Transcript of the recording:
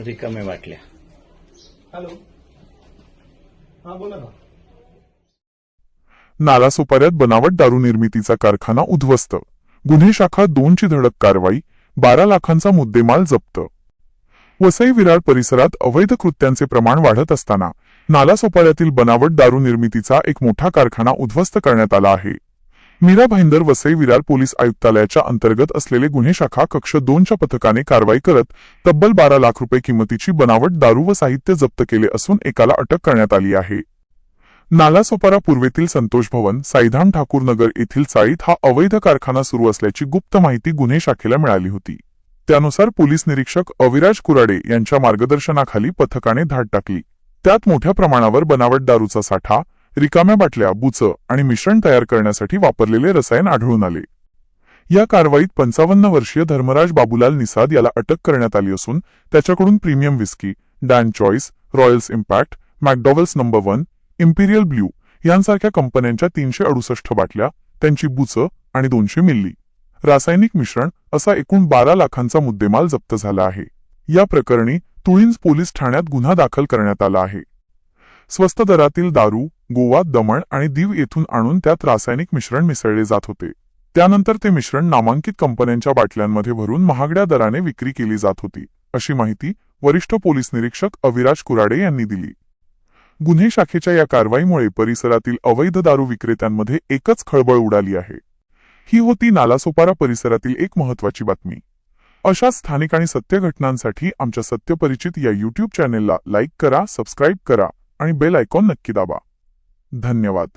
रिकाम्या बाटल्या. हॅलो. हा बोला ना. नालासोपाऱ्यात बनावट दारू निर्मितीचा कारखाना उद्ध्वस्त. गुन्हे शाखा दोनची धडक कारवाई बारा लाखांचा मुद्देमाल जप्त. वसई विरार परिसरात अवैध कृत्यांचे प्रमाण वाढत असताना नालासोपाऱ्यातील बनावट दारू निर्मितीचा एक मोठा कारखाना उद्ध्वस्त करण्यात आला आहे. मीरा भाईंदर वसई विरार पोलीस आयुक्तालयाच्या अंतर्गत असलेले गुन्हे शाखा कक्ष दोनच्या पथकाने कारवाई करत तब्बल बारा लाख रुपये किमतीची बनावट दारू व साहित्य जप्त केले असून एकाला अटक करण्यात आली आहे. नालासोपारा पूर्वेतील संतोष भवन साईधाम ठाकूर नगर येथील चाळीत हा अवैध कारखाना सुरू असल्याची गुप्त माहिती गुन्हे शाखेला मिळाली होती. त्यानुसार पोलीस निरीक्षक अविराज कुराडे यांच्या मार्गदर्शनाखाली पथकाने धाड टाकली. त्यात मोठ्या प्रमाणावर बनावट दारूचा साठा रिकाम्या बाटल्या बुचं आणि मिश्रण तयार करण्यासाठी वापरलेले रसायन आढळून आले. या कारवाईत पंचावन्न वर्षीय धर्मराज बाबूलाल निसाद याला अटक करण्यात आली असून त्याच्याकडून premium whisky Dan choice royals impact McDowell's number one imperial blue यांसारख्या कंपन्यांच्या तीनशे अडुसष्ट बाटल्या त्यांची बुचं आणि दोनशे मिल्ली. रासायनिक मिश्रण असा एकूण बारा लाखांचा मुद्देमाल जप्त झाला आहे. या प्रकरणी तुळींज पोलीस ठाण्यात गुन्हा दाखल करण्यात आला आहे. स्वस्त दरातील दारू गोवा दमण आणि दीव येथून आणून त्यात रासायनिक मिश्रण मिसळले जात होते. त्यानंतर ते मिश्रण नामांकित कंपन्यांच्या बाटल्यांमध्ये भरून महागड्या दराने विक्री केली जात होती अशी माहिती वरिष्ठ पोलीस निरीक्षक अविराज कुराडे यांनी दिली. गुन्हे शाखेच्या या कारवाईमुळे परिसरातील अवैध दारू विक्रेत्यांमध्ये एकच खळबळ उडाली आहे. ही होती नालासोपारा परिसरातील एक महत्वाची बातमी. अशा स्थानिक आणि सत्य घटनांसाठी आमच्या सत्यपरिचित या युट्यूब चॅनेलला लाईक करा सबस्क्राईब करा आणि बेल आयकॉन नक्की दाबा. धन्यवाद.